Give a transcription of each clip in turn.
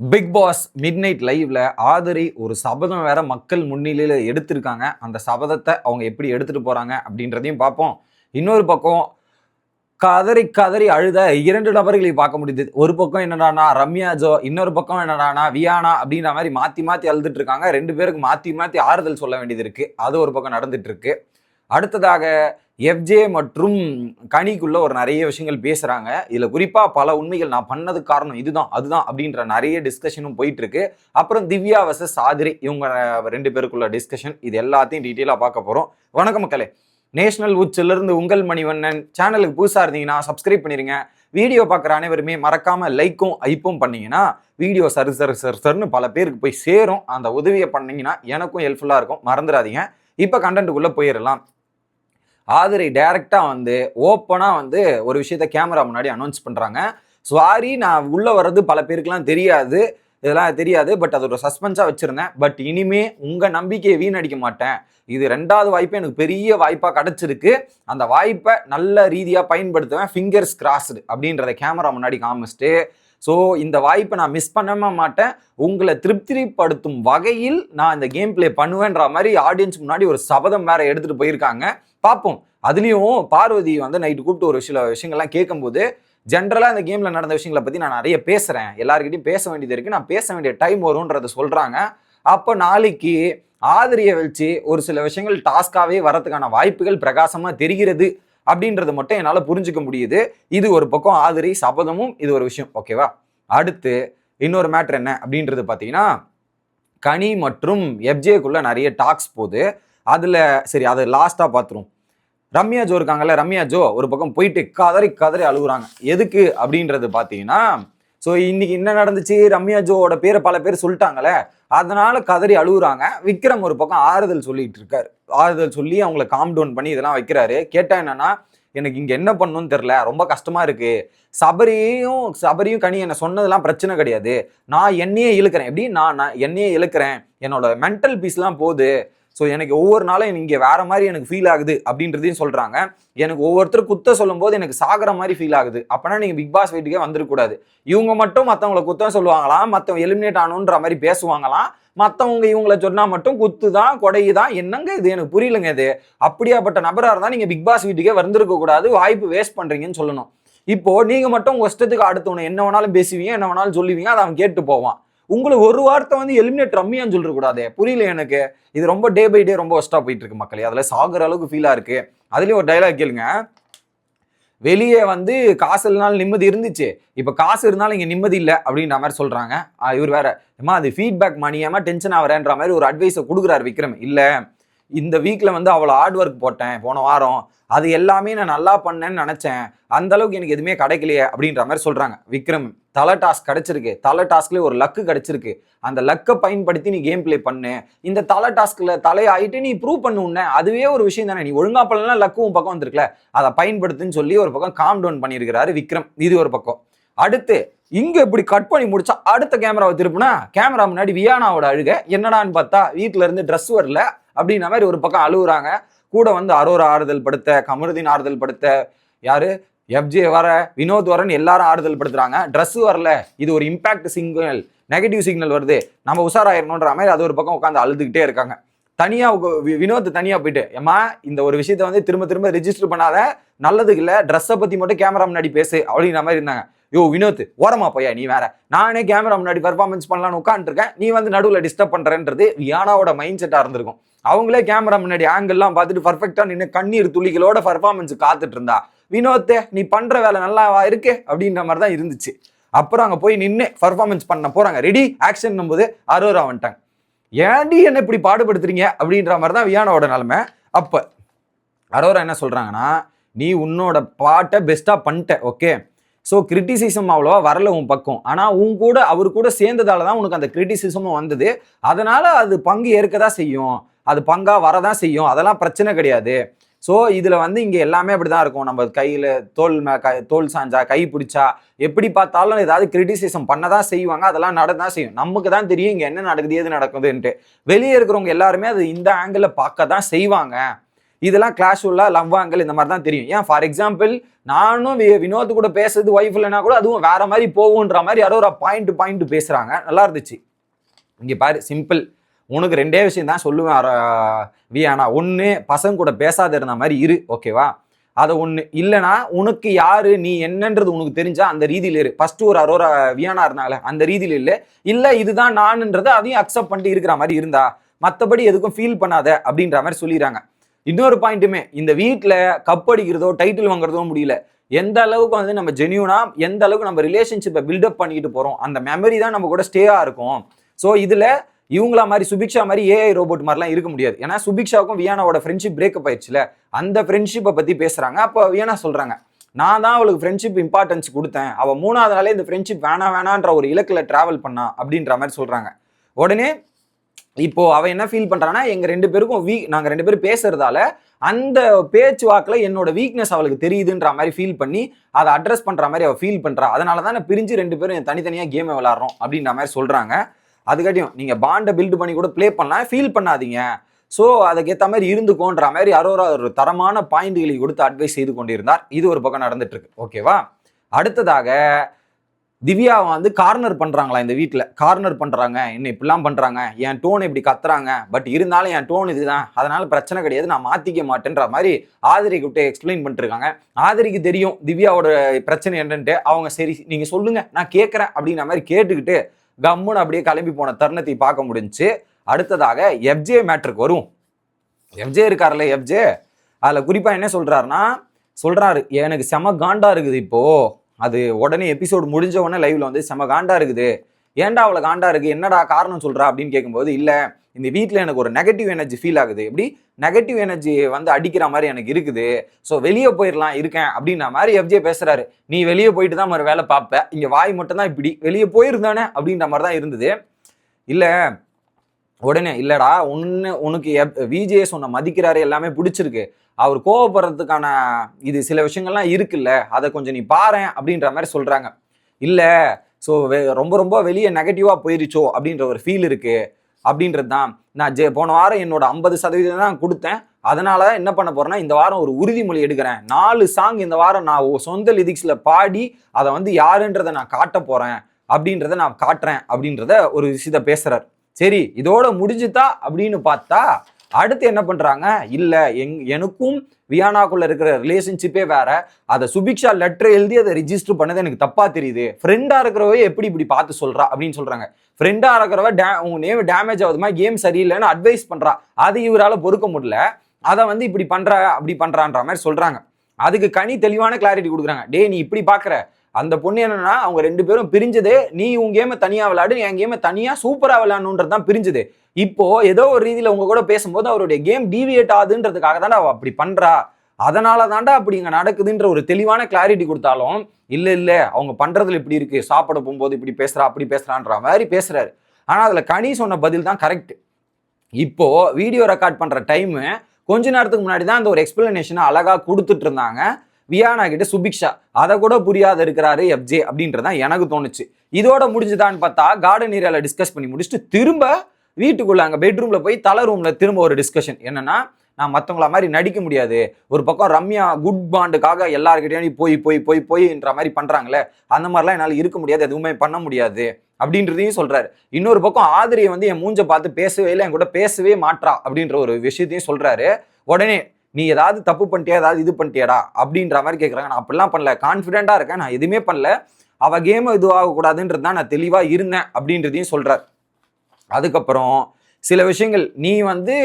Big pass mid night லைவ்ல ஆதரி ஒரு சபதம் வேற மக்கள் முன்னிலையில எடுத்திருக்காங்க. அந்த சபதத்தை அவங்க எப்படி எடுத்துட்டு போறாங்க அப்படின்றதையும் பார்ப்போம். இன்னொரு பக்கம் கதறி கதறி அழுத இரண்டு நபர்களை பார்க்க முடியுது. ஒரு பக்கம் என்னடானா ரம்யா ஜோ இன்னொரு பக்கம் என்னடானா வியானா அப்படின்ற மாதிரி மாத்தி மாத்தி அழுதுட்டு இருக்காங்க. ரெண்டு பேருக்கு மாத்தி மாத்தி ஆறுதல் சொல்ல வேண்டியது இருக்கு. அது ஒரு பக்கம் நடந்துட்டு இருக்கு. அடுத்ததாக எஃப்ஜே மற்றும் கனிக்குள்ள ஒரு நிறைய விஷயங்கள் பேசுகிறாங்க இதில் குறிப்பாக பல உண்மைகள் நான் பண்ணதுக்கு காரணம் இதுதான் அதுதான் அப்படின்ற நிறைய டிஸ்கஷனும் போயிட்டு இருக்கு அப்புறம் திவ்யா வசஸ் சாதிரி இவங்க ரெண்டு பேருக்குள்ள டிஸ்கஷன் இது எல்லாத்தையும் டீட்டெயிலாக பார்க்க போகிறோம் வணக்கம் மக்களே. நேஷனல் உச்சிலிருந்து உங்கள் மணிவண்ணன் சேனலுக்கு புதுசாக இருந்தீங்கன்னா சப்ஸ்கிரைப் பண்ணிருங்க. வீடியோ பார்க்குற அனைவருமே மறக்காமல் லைக்கும் ஐப்பும் பண்ணிங்கன்னா வீடியோ சரு சரு சரு சருன்னு பல பேருக்கு போய் சேரும். அந்த உதவியை பண்ணீங்கன்னா எனக்கும் ஹெல்ப்ஃபுல்லாக இருக்கும். மறந்துடாதீங்க. இப்போ கண்டென்ட்டுக்குள்ளே போயிடலாம். ஆதிரை டைரக்டாக வந்து ஓப்பனாக வந்து ஒரு விஷயத்த கேமரா முன்னாடி அனௌன்ஸ் பண்ணுறாங்க சாரி நான் உள்ளே வர்றது பல பேருக்குலாம் தெரியாது. இதெல்லாம் தெரியாது பட் அது ஒரு சஸ்பென்ஸாக வச்சுருந்தேன். பட் இனிமே உங்கள் நம்பிக்கையை வீணடிக்க மாட்டேன். இது ரெண்டாவது வாய்ப்பு எனக்கு பெரிய வாய்ப்பாக கிடச்சிருக்கு. அந்த வாய்ப்பை நல்ல ரீதியாக பயன்படுத்துவேன். ஃபிங்கர்ஸ் கிராஸ்டு அப்படின்றத கேமரா முன்னாடி காமிச்சிட்டு ஸோ இந்த வாய்ப்பை நான் மிஸ் பண்ணவே மாட்டேன். உங்களை திருப்திப்படுத்தும் வகையில் நான் இந்த கேம் பிளே பண்ணுவேன்ற மாதிரி ஆடியன்ஸ் முன்னாடி ஒரு சபதம் வேற எடுத்துகிட்டு போயிருக்காங்க. பார்ப்போம். அதுலேயும் பார்வதி வந்து நைட்டு கூப்பிட்டு ஒரு சில விஷயங்கள்லாம் கேட்கும்போது ஜென்ரலாக இந்த கேமில் நடந்த விஷயங்களை பற்றி நான் நிறைய பேசுகிறேன் எல்லாருக்கிட்டையும் பேச வேண்டியது இருக்குது நான் பேச வேண்டிய டைம் வரும்ன்றதை சொல்கிறாங்க அப்போ நாளைக்கு ஆதரியை வச்சு ஒரு சில விஷயங்கள் டாஸ்காகவே வரதுக்கான வாய்ப்புகள் பிரகாசமாக தெரிகிறது. அப்படின்றத மட்டும் என்னால் புரிஞ்சுக்க முடியுது. இது ஒரு பக்கம் ஆதரி சபதமும் இது ஒரு விஷயம். ஓகேவா அடுத்து இன்னொரு மேட்ரு என்ன அப்படின்றது பார்த்தீங்கன்னா கனி மற்றும் எஃப்ஜேக்குள்ளே நிறைய டாக்ஸ் போகுது. அதில் சரி அதை லாஸ்ட்டாக பார்த்துரும் ரம்யா ஜோ இருக்காங்கல்ல ரம்யா ஜோ ஒரு பக்கம் போயிட்டு கதறி கதறி அழுகுறாங்க. எதுக்கு அப்படின்றது பார்த்தீங்கன்னா ஸோ இன்னைக்கு என்ன நடந்துச்சு? ரம்யா ஜோவோட பேரை பல பேர் சொல்லிட்டாங்களே. அதனால கதறி அழுகுறாங்க. விக்ரம் ஒரு பக்கம் ஆறுதல் சொல்லிட்டு இருக்காரு. ஆறுதல் சொல்லி அவங்கள காம் டவுன் பண்ணி இதெல்லாம் வைக்கிறாரு. கேட்டா என்னன்னா எனக்கு இங்க என்ன பண்ணணும்னு தெரில ரொம்ப கஷ்டமா இருக்கு. சபரியும் சபரியும் கனி என்ன சொன்னதெல்லாம் பிரச்சனை கிடையாது. நான் என்னையே இழுக்கிறேன். எப்படி? நான் நான் என்னையே இழுக்கிறேன். என்னோட மென்டல் பீஸ்லாம் போகுது. ஸோ எனக்கு ஒவ்வொரு நாளும் இங்கே வேற மாதிரி எனக்கு ஃபீல் ஆகுது அப்படின்றதையும் சொல்கிறாங்க எனக்கு ஒவ்வொருத்தர் குத்த சொல்லும்போது எனக்கு சாகிற மாதிரி ஃபீல் ஆகுது. அப்போனா நீங்கள் பிக் பாஸ் வீட்டுக்கே வந்துடக்கூடாது இவங்க மட்டும் மற்றவங்கள குத்தம் சொல்லுவாங்களாம் மற்றவங்க எலிமினேட் ஆகணுன்ற மாதிரி பேசுவாங்களாம் மற்றவங்க இவங்களை சொன்னால் மட்டும் குத்து தான் கொடை தான் என்னங்க இது? எனக்கு புரியலங்க இது. அப்படியாப்பட்ட நபராக இருந்தால் நீங்கள் பிக் பாஸ் வீட்டுக்கே வந்திருக்க கூடாது வாய்ப்பு வேஸ்ட் பண்ணுறீங்கன்னு சொல்லணும். இப்போ நீங்கள் மட்டும் உங்கள் இஷ்டத்துக்கு அடுத்தவனை என்ன வேணாலும் பேசுவீங்க என்ன வேணாலும் சொல்லுவீங்க அதை அவன் கேட்டு போவான். உங்களுக்கு ஒரு வார்த்தை வந்து எலிமினேட் ரம்மியான்னு சொல்லிடக்கூடாது. புரியல எனக்கு. இது ரொம்ப டே பை டே ரொம்ப ஒஸ்டா போயிட்டு இருக்கு மக்களே. அதில் சாகுற அளவுக்கு ஃபீலாக இருக்கு. அதுலேயும் ஒரு டைலாக் கேளுங்க. வெளியே வந்து காசு இல்லைனாலும் நிம்மதி இருந்துச்சு. இப்போ காசு இருந்தாலும் இங்கே நிம்மதி இல்லை அப்படின்ற மாதிரி சொல்கிறாங்க ஆ, இவர் வேற ஏமா அது ஃபீட்பேக் மணியாமல் டென்ஷன் ஆகிறேன்ற மாதிரி ஒரு அட்வைஸை கொடுக்குறாரு விக்ரம். இல்லை இந்த வீக்கில் வந்து அவ்வளோ ஹார்ட் ஒர்க் போட்டேன் போன வாரம். அது எல்லாமே நான் நல்லா பண்ணேன்னு நினச்சேன். அந்தளவுக்கு எனக்கு எதுவுமே கிடைக்கலையே அப்படின்ற மாதிரி சொல்கிறாங்க விக்ரம் தலை டாஸ்க் கிடைச்சிருக்கு. தலை டாஸ்க்லேயே ஒரு லக்கு கிடைச்சிருக்கு. அந்த லக்கை பயன்படுத்தி நீ கேம் பிளே பண்ணு. இந்த தலை டாஸ்கில் தலையாயிட்டு நீ ப்ரூவ் பண்ணு உன்ன. அதுவே ஒரு விஷயம் தானே. நீ ஒழுங்கா பண்ணலாம் லக்கு உன் பக்கம் வந்திருக்கல. அதை பயன்படுத்துன்னு சொல்லி ஒரு பக்கம் காம் டவுன் பண்ணியிருக்கிறாரு விக்ரம். இது ஒரு பக்கம். அடுத்து இங்க இப்படி கட் பண்ணி முடிச்சா அடுத்த கேமராவை திருப்பினா கேமரா முன்னாடி வியானாவோட அழுக. என்னடான்னு பார்த்தா வீட்ல இருந்து ட்ரெஸ் வரல. அப்படின்ன மாதிரி ஒரு பக்கம் அழுகுறாங்க கூட வந்து அரோரா ஆறுதல் படுத்த கமருதீன் ஆறுதல் படுத்த. யாரு? எஃப்ஜே வர வினோத் வரன்னு எல்லாரும் ஆறுதல் படுத்துறாங்க ட்ரெஸ் வரல இது ஒரு இம்பாக்ட் சிக்னல் நெகட்டிவ் சிக்னல் வருது. நம்ம உஷாராயிரணுன்ற மாதிரி அது ஒரு பக்கம் உட்காந்து அழுதுகிட்டே இருக்காங்க. தனியா வி- வினோத் தனியா போயிட்டு ஏமா இந்த ஒரு விஷயத்த வந்து திரும்ப திரும்ப ரிஜிஸ்டர் பண்ணாத நல்லதுக்கு இல்ல ட்ரெஸ்ஸை பத்தி மட்டும் கேமரா முன்னாடி பேசு அப்படின்ற மாதிரி இருந்தாங்க. யோ வினோத் ஓரமா போயா நீ வேற? நானே கேமரா முன்னாடி பெர்ஃபார்மன்ஸ் பண்ணலாம்னு உட்காந்துருக்கேன் நீ வந்து நடுவில் டிஸ்டர்ப் பண்ணுறன்றது வியானாவோட மைண்ட் செட்டாக இருந்திருக்கும். அவங்களே கேமரா முன்னாடி ஆங்கிள்லாம் பார்த்துட்டு பர்ஃபெக்டாக நின்று கண்ணீர் துளிகளோட பர்ஃபார்மன்ஸ் காத்துட்டு இருந்தா. வினோத்தே நீ பண்ணுற வேலை நல்லா இருக்கு? அப்படின்ற மாதிரி தான் இருந்துச்சு. அப்புறம் அங்கே போய் நின்று பர்ஃபார்மன்ஸ் பண்ண போகிறாங்க ரெடி ஆக்ஷன் போது அரோரா வந்துட்டாங்க. ஏன்டி என்ன இப்படி பாடுபடுத்துறீங்க? அப்படின்ற மாதிரி தான் வியானாவோட நிலமை. அப்போ அரோரா என்ன சொல்கிறாங்கன்னா நீ உன்னோட பாட்டை பெஸ்ட்டாக பண்ணிட்ட ஓகே ஸோ கிரிட்டிசிசம் அவ்வளோவா வரல உன் பக்கம். ஆனால் உன் கூட அவர் கூட சேர்ந்ததால தான் உனக்கு அந்த கிரிட்டிசிசமும் வந்தது. அதனால் அது பங்கு ஏற்க தான் செய்யும். அது பங்காக வரதான் செய்யும். அதெல்லாம் பிரச்சனை கிடையாது. ஸோ இதில் வந்து இங்கே எல்லாமே அப்படி தான் இருக்கும். நம்ம கையில் தோல் மே கை தோல் சாஞ்சா கை பிடிச்சா எப்படி பார்த்தாலும் ஏதாவது கிரிட்டிசிசம் பண்ண தான் செய்வாங்க அதெல்லாம் நட தான் செய்யும். நமக்கு தான் தெரியும் இங்கே என்ன நடக்குது எது நடக்குதுன்ட்டு. வெளியே இருக்கிறவங்க எல்லாருமே அது இந்த ஆங்கிளில் பார்க்க தான் செய்வாங்க. இதெல்லாம் கிளாஷுவலா லவ் ஆங்கிள் இந்த மாதிரி தான் தெரியும். ஏன்? ஃபார் எக்ஸாம்பிள் நானும் வி- வினோத் கூட பேசுறது ஒய்ஃப் இல்லைனா கூட அதுவும் வேற மாதிரி போகுன்ற மாதிரி யாரோ ஒரு பாயிண்ட் பாயிண்ட் பேசுறாங்க. நல்லா இருந்துச்சு. இங்கே பாரு சிம்பிள் உனக்கு ரெண்டே விஷயம் தான் சொல்லுவேன் வியானா ஒன்று பசங்க கூட பேசாத இருந்த மாதிரி இரு ஓகேவா அதை ஒன்று இல்லைனா உனக்கு யாரு நீ என்னன்றது உனக்கு தெரிஞ்சா அந்த ரீதியில் இரு. ஃபஸ்ட்டு ஒரு அரோரா வியானா இருந்தாங்களே அந்த ரீதியில் இல்லை இல்லை இதுதான் நானுன்றது அதையும் அக்செப்ட் பண்ணிட்டு இருக்கிற மாதிரி இருந்தா மற்றபடி எதுக்கும் ஃபீல் பண்ணாத அப்படின்ற மாதிரி சொல்லிடுறாங்க. இன்னொரு பாயிண்ட்டுமே இந்த வீட்டில் கப் அடிக்கிறதோ டைட்டில் வாங்குறதோ முடியல. எந்த அளவுக்கு வந்து நம்ம ஜென்யூனா எந்த அளவுக்கு நம்ம ரிலேஷன்ஷிப்பை பில்டப் பண்ணிக்கிட்டு போகிறோம் அந்த மெமரி தான் நம்ம கூட ஸ்டேயாக இருக்கும். ஸோ இதில் இவங்களா மாதிரி சுபிக்ஷா மாதிரி ஏஐ ரோபோட் மாதிரிலாம் இருக்க முடியாது. ஏன்னா சுபிக்ஷாவுக்கும் வியானாவோட ஃப்ரெண்ட்ஷிப் பிரேக்கப் ஆயிடுச்சுல. அந்த ஃப்ரெண்ட்ஷிப்பை பற்றி பேசுகிறாங்க அப்போ வியானா சொல்கிறாங்க நான் தான் அவளுக்கு ஃப்ரெண்ட்ஷிப் இம்பார்ட்டன்ஸ் கொடுத்தேன். அவள் மூணாவது நாளே இந்த ஃப்ரெண்ட்ஷிப் வேணாம் வேணான்ற ஒரு இலக்கில் ட்ராவல் பண்ணா அப்படின்ற மாதிரி சொல்கிறாங்க உடனே இப்போ அவன் என்ன ஃபீல் பண்றான்னா எங்க ரெண்டு பேருக்கும் வீக் நாங்க ரெண்டு பேரும் பேசுறதால அந்த பேச்சு வாக்கில் என்னோட வீக்னஸ் அவளுக்கு தெரியுதுன்ற மாதிரி ஃபீல் பண்ணி அதை அட்ரஸ் பண்ற மாதிரி அவள் ஃபீல் பண்றா. அதனால தான் பிரிஞ்சு ரெண்டு பேரும் தனித்தனியாக கேமை விளாட்றோம் அப்படின்ற மாதிரி சொல்றாங்க. அதுக்காட்டியும் நீங்க பாண்டை பில்டு பண்ணி கூட ப்ளே பண்ணலாம் ஃபீல் பண்ணாதீங்க. ஸோ அதுக்கேற்ற மாதிரி இருந்துக்கோன்ற மாதிரி அரோரா ஒரு தரமான பாயிண்ட்களை கொடுத்து அட்வைஸ் செய்து கொண்டிருந்தார். இது ஒரு பக்கம் நடந்துட்டு இருக்கு. ஓகேவா அடுத்ததாக திவ்யாவை வந்து கார்னர் பண்ணுறாங்களா இந்த வீட்டில் கார்னர் பண்ணுறாங்க என்ன இப்படிலாம் பண்ணுறாங்க என் டோன் இப்படி கத்துறாங்க. பட் இருந்தாலும் என் டோன் இதுதான். அதனால பிரச்சனை கிடையாது. நான் மாற்றிக்க மாட்டேன்ற மாதிரி ஆதிரி விட்டு எக்ஸ்பிளைன் பண்ணிட்டுருக்காங்க. ஆதிரிக்கு தெரியும் திவ்யாவோட பிரச்சனை என்னன்ட்டு. அவங்க சரி நீங்கள் சொல்லுங்கள் நான் கேட்குறேன் அப்படின்ற மாதிரி கேட்டுக்கிட்டு கம்முன்னு அப்படியே கிளம்பி போன தருணத்தை பார்க்க முடிஞ்சுச்சு அடுத்ததாக எஃப்ஜே மேட்ருக்கு வரும் எஃப்ஜே இருக்கார்ல எஃப்ஜே அதில் குறிப்பாக என்ன சொல்கிறாருன்னா சொல்கிறாரு எனக்கு செம காண்டா இருக்குது இப்போது அது உடனே எபிசோடு முடிஞ்ச உடனே லைவ்ல வந்து செம காண்டா இருக்குது. ஏன்டா அவளை காண்டா இருக்கு? என்னடா காரணம் சொல்றா அப்படின்னு கேட்கும்போது இல்லை இந்த வீட்டில் எனக்கு ஒரு நெகட்டிவ் எனர்ஜி ஃபீல் ஆகுது. எப்படி? நெகட்டிவ் எனர்ஜி வந்து அடிக்கிற மாதிரி எனக்கு இருக்குது. ஸோ வெளியே போயிடலாம் இருக்கேன் அப்படின்ற மாதிரி எஃப்ஜே பேசுறாரு. நீ வெளியே போயிட்டு தான் ஒரு வேலை பார்ப்ப. இங்கே வாய் மட்டும் தான் இப்படி. வெளியே போயிருந்தானே? அப்படின்ற மாதிரி தான் இருந்தது. இல்லை உடனே இல்லடா உன்னு உனக்கு விஜே சொன்ன மதிக்கிறாரு எல்லாமே பிடிச்சிருக்கு. அவர் கோவப்படுறதுக்கான இது சில விஷயங்கள்லாம் இருக்குல்ல அதை கொஞ்சம் நீ பாரு அப்படின்ற மாதிரி சொல்கிறாங்க இல்லை ஸோ ரொம்ப ரொம்ப வெளியே நெகட்டிவாக போயிருச்சோ அப்படின்ற ஒரு ஃபீல் இருக்குது அப்படின்றது தான். நான் ஜெ போன வாரம் என்னோட ஐம்பது சதவீதம் தான் கொடுத்தேன். அதனால என்ன பண்ண போகிறேன்னா இந்த வாரம் ஒரு உறுதிமொழி எடுக்கிறேன். நாலு சாங் இந்த வாரம் நான் சொந்த லிரிக்ஸில் பாடி அதை வந்து யாருன்றதை நான் காட்ட போகிறேன் அப்படின்றத நான் காட்டுறேன் அப்படின்றத ஒரு விஷயத்த பேசுகிறார் சரி இதோட முடிஞ்சுதா அப்படின்னு பார்த்தா அடுத்து என்ன பண்றாங்க? இல்ல எங் எனக்கும் வியானாக்குள்ள இருக்கிற ரிலேஷன்ஷிப்பே வேற. அதை சுபிக்ஷா லெட்டர் எழுதி அதை ரிஜிஸ்டர் பண்ணது எனக்கு தப்பா தெரியுது. ஃப்ரெண்டா இருக்கிறவ எப்படி இப்படி பார்த்து சொல்றா அப்படின்னு சொல்றாங்க. ஃப்ரெண்டா இருக்கிறவ டே உங்க நேம் டேமேஜ் ஆகுதுமா கேம் சரியில்லைன்னு அட்வைஸ் பண்றா. அது இவரால பொறுக்க முடியல. அதை வந்து இப்படி பண்ற அப்படி பண்றான்ற மாதிரி சொல்றாங்க. அதுக்கு கனி தெளிவான கிளாரிட்டி கொடுக்குறாங்க. டே நீ இப்படி பாக்குற அந்த பொண்ணு என்னன்னா அவங்க ரெண்டு பேரும் பிரிஞ்சது. நீ உன் கேமை தனியா விளையாடு என் கேமை தனியா சூப்பரா விளையாடணுன்றது தான் பிரிஞ்சது. இப்போ ஏதோ ஒரு ரீதியில உங்க கூட பேசும்போது அவருடைய கேம் டீவியேட் ஆகுதுன்றதுக்காக தான்டா அவ அப்படி பண்றா. அதனால தான்டா அப்படி இங்க நடக்குதுன்ற ஒரு தெளிவான கிளாரிட்டி கொடுத்தாலும் இல்ல இல்ல அவங்க பண்றதுல இப்படி இருக்கு. சாப்பிட போகும்போது இப்படி பேசுறா அப்படி பேசுறான்ற மாதிரி பேசுறாரு. ஆனா அதுல கனி சொன்ன பதில் தான் கரெக்ட் இப்போ வீடியோ ரெக்கார்ட் பண்ற டைம் கொஞ்ச நேரத்துக்கு முன்னாடி தான் அந்த ஒரு எக்ஸ்பிளனேஷனை அழகா கொடுத்துட்டு இருந்தாங்க. வியானா கிட்ட சுபிக்ஷா. அதை கூட புரியாத இருக்கிறாரு எஃப்ஜே அப்படின்றதான் எனக்கு தோணுச்சு. இதோட முடிஞ்சுதான்னு பார்த்தா கார்டன் ஏரியாவில் டிஸ்கஸ் பண்ணி முடிச்சுட்டு திரும்ப வீட்டுக்குள்ள அங்கே பெட்ரூம்ல போய் தலை ரூம்ல திரும்ப ஒரு டிஸ்கஷன் என்னன்னா நான் மற்றவங்கள மாதிரி நடிக்க முடியாது. ஒரு பக்கம் ரம்யா குட் பாண்டுக்காக எல்லாருக்கிட்டையும் போய் போய் போய் போய்ன்ற மாதிரி பண்ணுறாங்களே அந்த மாதிரிலாம் என்னால் இருக்க முடியாது எதுவுமே பண்ண முடியாது அப்படின்றதையும் சொல்கிறாரு இன்னொரு பக்கம் ஆதிரியை வந்து என் மூஞ்சை பார்த்து பேசவே இல்லை என் கூட பேசவே மாட்றா அப்படின்ற ஒரு விஷயத்தையும் சொல்கிறாரு உடனே நீ ஏதாவது தப்பு பண்ணிட்டியா? ஏதாவது இது பண்ணிட்டியாடா? அப்படின்ற மாதிரி கேட்குறாங்க நான் அப்படிலாம் பண்ணல. கான்ஃபிடென்ட்டாக இருக்கேன். நான் எதுவுமே பண்ணல. அவ கேம் இதுவாகக்கூடாதுன்றது தான் நான் தெளிவாக இருந்தேன் அப்படின்றதையும் சொல்கிறார் அதுக்கப்புறம் சில விஷயங்கள் நீ வந்து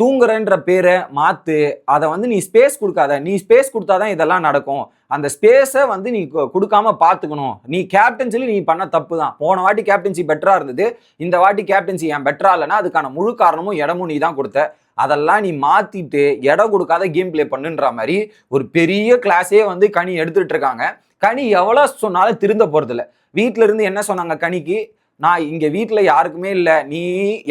தூங்குறன்ற பேரை மாற்று அதை வந்து நீ ஸ்பேஸ் கொடுக்காத. நீ ஸ்பேஸ் கொடுத்தா தான் இதெல்லாம் நடக்கும். அந்த ஸ்பேஸை வந்து நீ கொடுக்காம பார்த்துக்கணும் நீ கேப்டன்சில நீ பண்ண தப்பு தான். போன வாட்டி கேப்டன்சி பெட்டராக இருந்தது. இந்த வாட்டி கேப்டன்சி ஏன் பெட்டரா இல்லைன்னா அதுக்கான முழு காரணமும் இடமும் நீ தான் கொடுத்த. அதெல்லாம் நீ மாத்திட்டு இடம் கொடுக்காத கேம் ப்ளே பண்ணுன்ற மாதிரி ஒரு பெரிய கிளாஸே வந்து கனி எடுத்துட்டு இருக்காங்க. கனி எவ்வளோ சொன்னாலும் திருந்த போறதில்ல வீட்டில இருந்து என்ன சொன்னாங்க கனிக்கு? நான் இங்க வீட்டில் யாருக்குமே இல்லை. நீ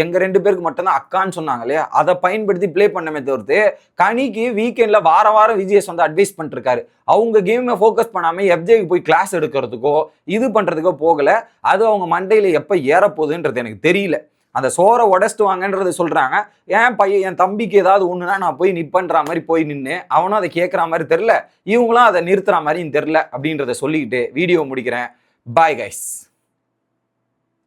எங்க ரெண்டு பேருக்கு மட்டும்தான் அக்கான்னு சொன்னாங்க இல்லையா? அதை பயன்படுத்தி ப்ளே பண்ணமே தவிர்த்து கனிக்கு வீக்கெண்ட்ல வார வாரம் விஜயஸ் வந்து அட்வைஸ் பண்ணிருக்காரு. அவங்க கேமை ஃபோக்கஸ் பண்ணாம எஃப்ஜேக்கு போய் கிளாஸ் எடுக்கிறதுக்கோ இது பண்றதுக்கோ போகல. அது அவங்க மண்டையில எப்போ ஏறப்போகுதுன்றது எனக்கு தெரியல. அந்த சோறை உடச்சிட்டு வாங்கன்றது சொல்கிறாங்க ஏன் பையன் என் தம்பிக்கு ஏதாவது ஒன்றுனா நான் போய் நிப்பன்ற மாதிரி போய் நின்று அவனும் அதை கேட்குற மாதிரி தெரில இவங்களும் அதை நிறுத்துற மாதிரியும் தெரில அப்படின்றத சொல்லிக்கிட்டு வீடியோ முடிக்கிறேன். Bye guys